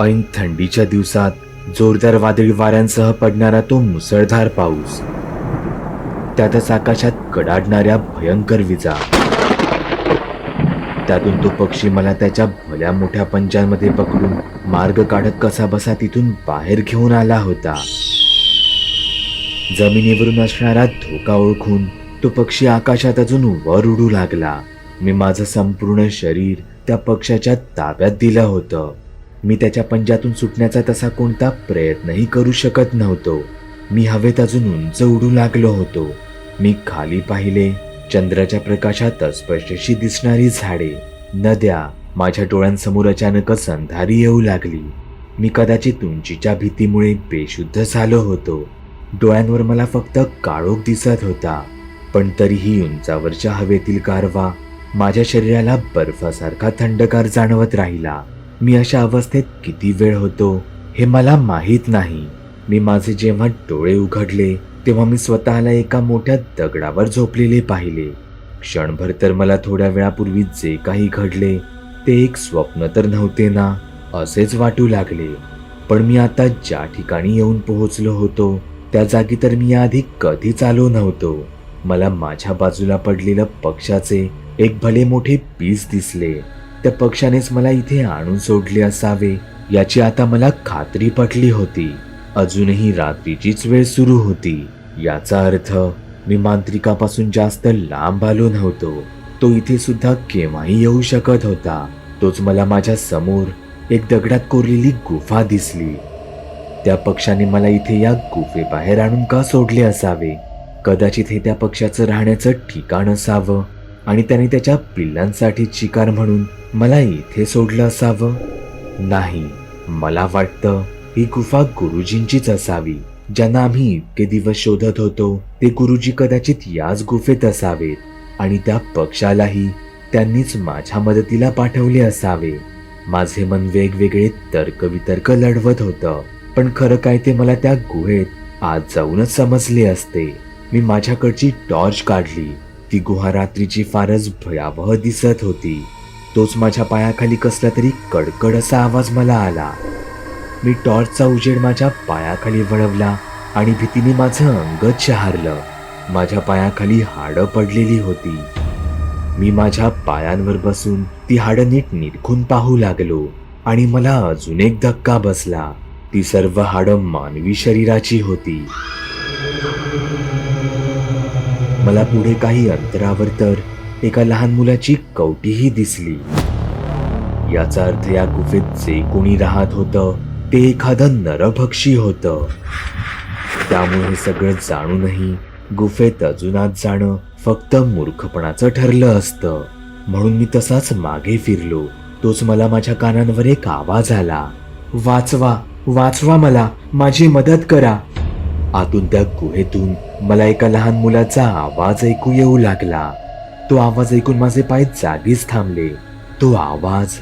ऐन थंडीच्या दिवसात जोरदार वादळी वाऱ्यांसह पडणारा तो मुसळधार पाऊस. त्यातच आकाशात कडाडणाऱ्या भयंकर विजा. त्यातून तो पक्षी मला त्याच्या भल्या मोठ्या पंजांमध्ये पकडून मार्ग काढत कसा बसा तिथून बाहेर घेऊन आला होता. जमिनीवरून असणारा धोका ओळखून तो पक्षी आकाशात अजून वर उडू लागला. मी माझं संपूर्ण शरीर त्या पक्षाच्या ताब्यात दिलं होतं. मी त्याच्या पंजातून सुटण्याचा तसा कोणता प्रयत्नही करू शकत नव्हतो. मी हवेत अजून उंच उडू लागलो होतो. मी खाली पाहिले. चंद्राच्या प्रकाशात अस्पष्टशी दिसणारी झाडे नद्या माझ्या डोळ्यांसमोर अचानकच अंधारी येऊ लागली. मी कदाचित उंचीच्या भीतीमुळे बेशुद्ध झालो होतो. डोळ्यांवर मला फक्त काळोख दिसत होता. पण तरीही उंचावरच्या हवेतील गारवा माझ्या शरीराला बर्फासारखा थंडगार जाणवत राहिला. मी अशा अवस्थेत किती वेळ होतो हे मला माहीत नाही. मी माझे जेव्हा डोळे उघडले तेव्हा मी स्वतःला एका मोठ्या दगडावर झोपलेले पाहिले. क्षणभर तर मला थोड्या वेळापूर्वी जे काही घडले ते एक स्वप्न तर नव्हते ना असेच वाटू लागले. पण मी आता ज्या ठिकाणी येऊन पोहोचलो होतो त्या जागी तर मी याआधी कधीच आलो नव्हतो. मला माझ्या बाजूला पडलेलं पक्षाचे एक भले मोठे पीस दिसले. त्या पक्षानेच मला इथे आणून सोडले असावे याची आता मला खात्री पटली होती. अजूनही रात्रीचीच वेळ सुरू होती. याचा अर्थ मी मांत्रिकापासून जास्त लांब आलो नव्हतो. तो इथे सुद्धा केव्हाही येऊ शकत होता. तोच मला माझ्यासमोर एक दगडात कोरलेली गुफा दिसली. त्या पक्षाने मला इथे या गुफेबाहेर आणून का सोडले असावे? कदाचित हे त्या पक्षाचं राहण्याचं ठिकाण असावं. आणि त्याने त्याच्या पिल्लांसाठी शिकार म्हणून मला इथे सोडलं असावं. नाही मला वाटतं ही गुफा गुरुजींचीच असावी ज्यांना आम्ही इतके दिवस शोधत होतो. ते गुरुजी कदाचित याच गुफेत असावेत आणि त्या पक्षालाही त्यांनीच माझ्या मदतीला पाठवले असावे. माझे मन वेगवेगळे तर्कवितर्क लढवत होतं पण खरं काय ते मला त्या गुहेत आज जाऊनच समजले असते. मी माझ्याकडची टॉर्च काढली ती गुहा रात्रीची फारच भयावह दिसत होती. तोच माझ्या पायाखाली कसला तरी कडकड असा आवाज मला आला. मी टॉर्चचा उजेड माझ्या पायाखाली वळवला आणि भीतीने माझं अंगच शहारलं माझ्या पायाखाली हाडं पडलेली होती. मी माझ्या पायांवर बसून ती हाडं नीट निरखून पाहू लागलो आणि मला अजून एक धक्का बसला. ती सर्व हाडं मानवी शरीराची होती. मला पुढे काही अंतरावर तर एका लहान मुलाची कवटीही दिसली. याचा अर्थ या गुफेत जे कोणी राहत होतं ते एखादं नरभक्षी होतं. त्यामुळे हे सगळं जाणूनही गुफेत अजूनात जाणं फक्त मूर्खपणाचं ठरलं असतं. म्हणून मी तसाच मागे फिरलो. तोच मला माझ्या कानांवर एक आवाज आला. वाचवा वाचवा मला माझी मदत करा. आतून त्या गुहेतून मला एका लहान मुलाचा आवाज ऐकू येऊ लागला. तो आवाज ऐकून माझे पाय जागीच थांबले. तो आवाज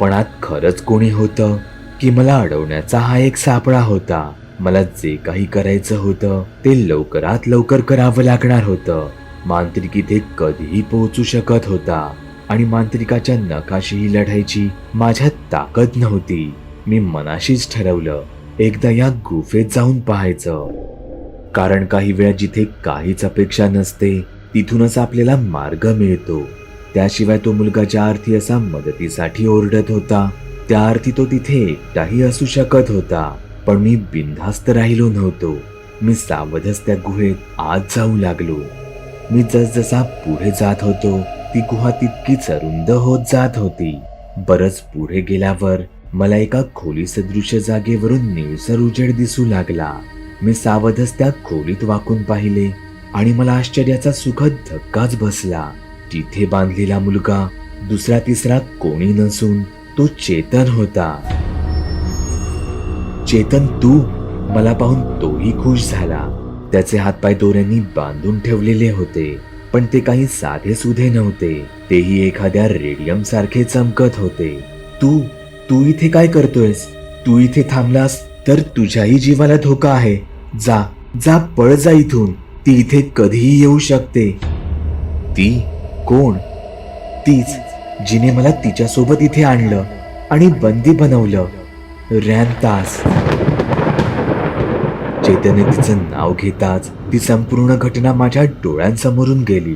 पणात खरंच कोणी होतं की मला अडवण्याचा हा एक सापळा होता. मला जे काही करायचं होतं ते लवकरात लवकर करावं लागणार होतं. मांत्रिक इथे कधीही पोहोचू शकत होता आणि मांत्रिकाच्या नकाशीही लढायची माझ्यात ताकद नव्हती. मी मनाशीच ठरवलं एकदा या गुफेत जाऊन पाहायचं. कारण काही वेळा जिथे काहीच अपेक्षा नसते तिथूनच आपल्याला मार्ग मिळतो. त्याशिवाय तो मुलगा ज्या अर्थी असा मदतीसाठी ओरडत होता त्या अर्थी तो तिथे एकटाही असू शकत होता. पण मी बिनधास्त राहिलो नव्हतो. मी सावधच त्या गुहेत आत जाऊ लागलो. मी जसजसा पुढे जात होतो ती गुहा तितकीच अरुंद होत जात होती. बरच पुढे गेल्यावर मला एका खोली सदृश्य जागेवरून निळसर उजेड दिसू लागला. मी सावधच त्या खोलीत वाकून पाहिले आणि मला आश्चर्याचा सुखद धक्काच बसला. तिथे बांधलेला मुलगा दुसरा तिसरा कोणी नसून तो चेतन होता. चेतन तू मला पाहून तोही खुश झाला. त्याचे हातपाय दोऱ्यांनी बांधून ठेवलेले होते पण ते काही साधे सुधे नव्हते. तेही एखाद्या रेडियम सारखे चमकत होते. तू तू इथे काय करतोयस? तू इथे थांबलास तर तुझ्याही जीवाला धोका आहे. जा जा पळ जा इथून. ती इथे कधीही येऊ शकते. ती? कोण? तीच जिने मला तिच्यासोबत इथे आणलं आणि बंदी बनवलं. रॅनतास चेतने तिचं नाव घेताच ती संपूर्ण घटना माझ्या डोळ्यांसमोरून गेली.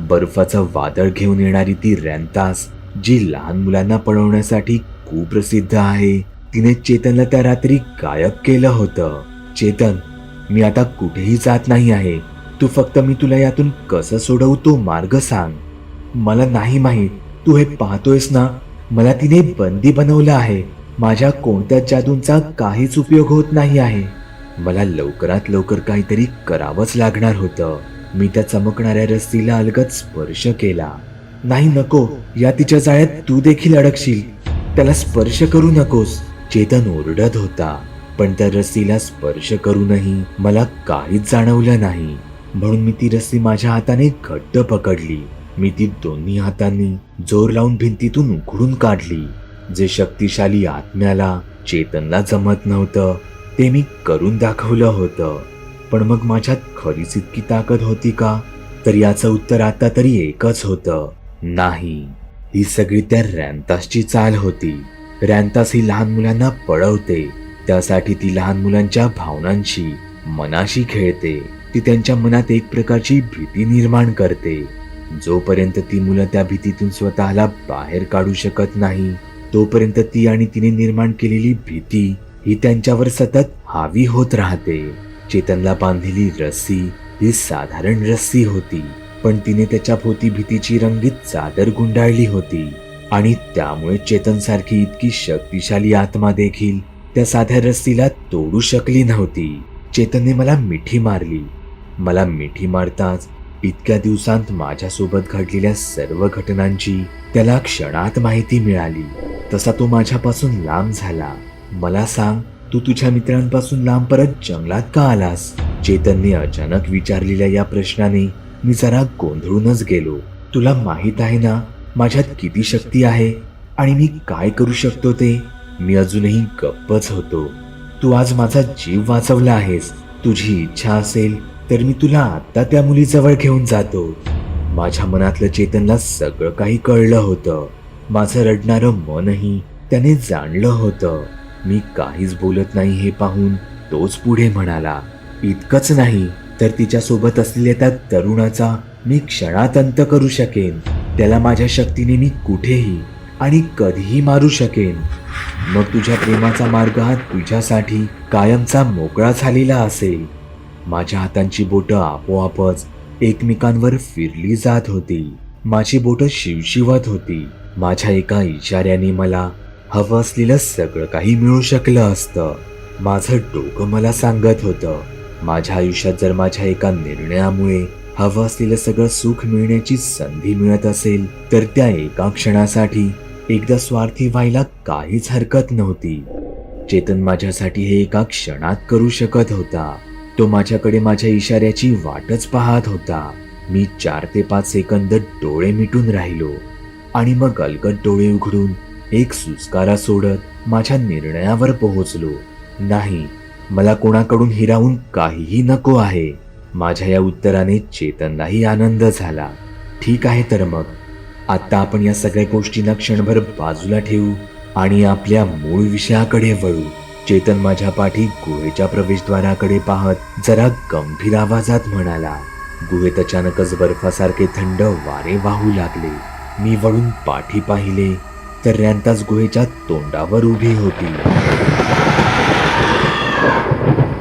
बर्फाचं वादळ घेऊन येणारी ती रॅनतास जी लहान मुलांना पळवण्यासाठी कुप्रसिद्ध आहे तिने चेतनला त्या रात्री गायब केलं होतं. चेतन मी आता कुठेही जात नाही आहे. तू फक्त मी तुला यातून कसं सोडवू तो मार्ग सांग. मला नाही माहीत तू हे पाहतोयस ना? मला तिने बंदी बनवलं आहे. माझ्या कोणत्याच जादूंचा काहीच उपयोग होत नाही आहे. मला लवकरात लवकर काहीतरी करावंच लागणार होतं. मी त्या चमकणाऱ्या रस्सीला अलगद स्पर्श केला. नाही नको या तिच्या जाळ्यात तू देखील अडकशील. त्याला स्पर्श करू नकोस. चेतन ओरडत होता. पण त्या रस्सीला स्पर्श करूनही मला काहीच जाणवलं नाही. म्हणून मी ती रस्सी माझ्या हाताने घट्ट पकडली. मी ती दोन्ही हातांनी जोर लावून भिंतीतून उघडून काढली. जे शक्तिशाली आत्म्याला चेतनला जमत नव्हतं ते मी करून दाखवलं होतं. पण मग माझ्यात खरीच इतकी ताकद होती का? तर याचं उत्तर आता तरी एकच होतं. नाही. ही सगळी त्या रॅन्तासची चाल होती. रॅन्तास ही लहान मुलांना पळवते. त्यासाठी ती लहान मुलांच्या भावनांशी मनाशी खेळते. ती त्यांच्या मनात एक प्रकारची भीती निर्माण करते. जोपर्यंत ती मुलं त्या भीतीतून स्वतःला बाहेर काढू शकत नाही तोपर्यंत ती आणि तिने निर्माण केलेली भीती ही त्यांच्यावर सतत हावी होत राहते. चेतनला बांधलेली रस्सी ही साधारण रस्सी होती पण तिने त्याच्या भोवती भीतीची रंगीत चादर गुंडाळली होती आणि त्यामुळे चेतन सारखी इतकी शक्तिशाली आत्मा देखील त्या साध्या रस्सीला तोडू शकली नव्हती. चेतनने मला मिठी मारली. मला मिठी मारताच इतक्या दिवसांत माझ्यासोबत घडलेल्या सर्व घटनांची त्याला क्षणात माहिती मिळाली. तसा तो माझ्यापासून लांब झाला. मला सांग तू तुझ्या मित्रांपासून लांब परत जंगलात का आलास? चेतनने अचानक विचारलेल्या या प्रश्नाने मी जरा गोंधळूनच गेलो. तुला माहीत आहे ना माझ्यात किती शक्ती आहे आणि मी काय करू शकतो ते? मी अजूनही गप्पच होतो. तू आज माझा जीव वाचवला आहेस. तुझी इच्छा असेल तर मी तुला आत्ता त्या मुलीजवळ घेऊन जातो. माझ्या मनातलं चेतनला सगळं काही कळलं होतं. माझं रडणारं मनही त्याने जाणलं होतं. मी काहीच बोलत नाही हे पाहून तोच पुढे म्हणाला इतकंच नाही तर तिच्यासोबत असलेल्या त्या तरुणाचा मी क्षणात अंत करू शकेन. त्याला माझ्या शक्तीने मी कुठेही आणि कधीही मारू शकेन. मग तुझ्या प्रेमाचा मार्ग हा तुझ्यासाठी कायमचा मोकळा झालेला असेल. माझ्या हातांची बोटं आपोआपच एकमेकांवर फिरली जात होती. माझी बोटं शिवशिवत होती. माझ्या एका इशाऱ्याने मला हवं असलेलं सगळं काही मिळू शकलं असतं. माझं डोकं मला सांगत होतं माझ्या आयुष्यात जर माझ्या एका निर्णयामुळे हवं असलेलं सगळं सुख मिळण्याची संधी मिळत असेल तर त्या एका क्षणासाठी एकदा स्वार्थी व्हायला काहीच हरकत नव्हती. चेतन माझ्यासाठी हे एका क्षणात करू शकत होता. तो माझ्याकडे माझ्या इशाऱ्याची वाटच पाहत होता. मी चार ते पाच सेकंद डोळे मिटून राहिलो आणि मग अलगद डोळे उघडून एक सुस्कारा सोडत माझ्या निर्णयावर पोहोचलो. नाही मला कोणाकडून हिरावून काहीही नको आहे. माझ्या या उत्तराने चेतनलाही आनंद झाला. ठीक आहे तर मग. आता आपण या सगळ्या गोष्टींना क्षणभर बाजूला ठेवू आणि आपल्या मूळ विषयाकडे वळू. चेतन माझ्या पाठी गुहेच्या प्रवेशद्वाराकडे पाहत जरा गंभीर आवाजात म्हणाला गुहेत अचानकच बर्फासारखे थंड वारे वाहू लागले. मी वळून पाठी पाहिले तर रॅन्ताच गुहेच्या तोंडावर उभी होती.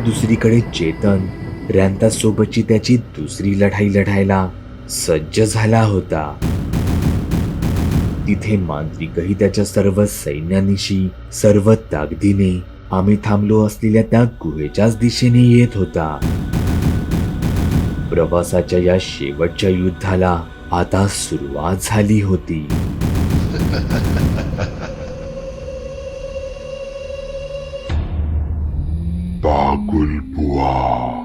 दुसरीकडे चेतन रॅन्तास सोबतची त्याची दुसरी लढाई लढायला सज्ज झाला होता. तिथे मांत्रिकही त्याच्या सर्व सैन्यानिशी सर्व ताकदीने आम्ही थांबलो असलेल्या त्या गुहेच्याच दिशेने येत होता. प्रवासाच्या या शेवटच्या युद्धाला आता सुरुवात झाली होती. बागुल बुवा.